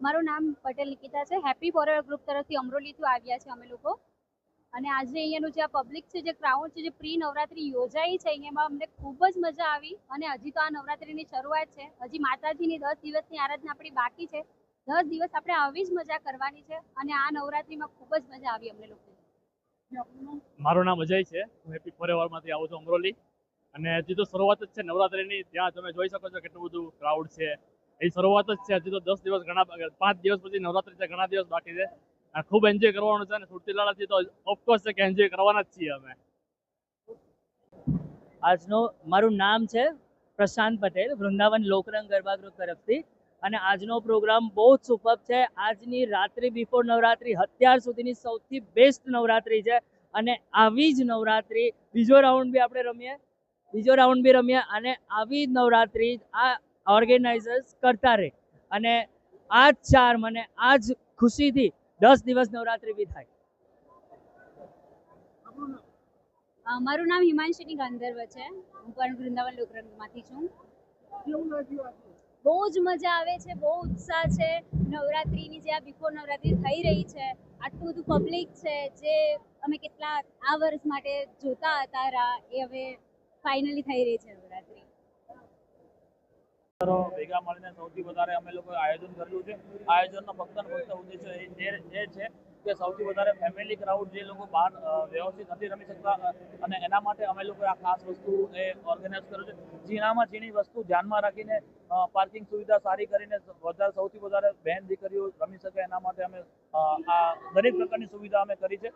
મારું નામ પટેલ નિકિતા છે. હેપી બોરર ગ્રુપ તરફથી અમરોલીથી આવ્યા છે અમે લોકો. અને આજે અહીંયાનું જે આ પબ્લિક છે, જે ક્રાઉડ છે, જે પ્રી નવરાત્રી યોજાઈ છે, અહીંયામાં અમને ખૂબ જ મજા આવી. અને હજી તો આ નવરાત્રીની શરૂઆત છે. હજી માતાજીની દસ દિવસની આરાધના આપણી બાકી છે. દસ દિવસ આપણે આવી જ મજા કરવાની છે. અને આ નવરાત્રીમાં ખૂબ જ મજા આવી અમને લોકોને. મારું નામ અજય છે. હું હેપી ફોરેવરમાંથી આવું છું અમરોલી. અને હજી તો શરૂઆત જ છે નવરાત્રિની. ત્યાં તમે જોઈ શકો છો કેટલું બધું ક્રાઉડ છે. એ શરૂઆત જ છે. હજી તો દસ દિવસ ઘણા પાંચ દિવસ પછી નવરાત્રિ છે ઘણા દિવસ બાકી છે. અને ખૂબ એન્જોય કરવાનું છે અને સુરતીલાલાથી તો ઓફકોર્સ છે કે એન્જોય કરવાના જ છીએ અમે. આજનો મારું નામ છે પ્રશાંત પટેલ, વૃંદાવન લોકરંગ ગરબા તરફથી. અને આજનો પ્રોગ્રામ બહુ જ સુપર છે. આજની રાત્રિ બિફોર નવરાત્રિ, અત્યાર સુધીની સૌથી બેસ્ટ નવરાત્રિ છે. અને આવી જ નવરાત્રિ, બીજો રાઉન્ડ બી આપણે રમીએ. બીજો રાઉન્ડ બી રમીએ અને આવી જ નવરાત્રિ, આ ઓર્ગેનાઇઝર્સ કરતા રહે. અને આ જ મને આ જ ખુશીથી દસ દિવસ નવરાત્રિ બી થાય મારું નામ હિમાંશીની ગાંધર્વ છે. હું પણ વૃંદાવન લોકરંગમાંથી છું. બહુ જ મજા આવે છે, બહુ ઉત્સાહ છે. નવરાત્રિની જે આ બિફોર નવરાત્રિ થઈ રહી છે, આટલું બધું પબ્લિક છે, જે અમે કેટલા આ વર્ષ માટે જોતા હતા એ હવે ફાઇનલી થઈ રહી છે નવરાત્રિ. ભેગા મળીને સૌથી વધારે અમે લોકો આયોજન કર્યું છે. આયોજનનો ફક્ત ફક્ત ઉદ્દેશ્ય એ છે કે સૌથી વધારે ફેમિલી ક્રાઉડ જે લોકો બહાર વ્યવસ્થિત નથી રમી શકતા અને એના માટે અમે લોકો આ ખાસ વસ્તુ એ ઓર્ગેનાઇઝ કર્યું છે. ઝીણામાં ઝીણી વસ્તુ ધ્યાનમાં રાખીને પાર્કિંગ સુવિધા સારી કરીને વધારે સૌથી વધારે બહેન દીકરીઓ રમી શકે એના માટે અમે આ દરેક પ્રકારની સુવિધા અમે કરી છે.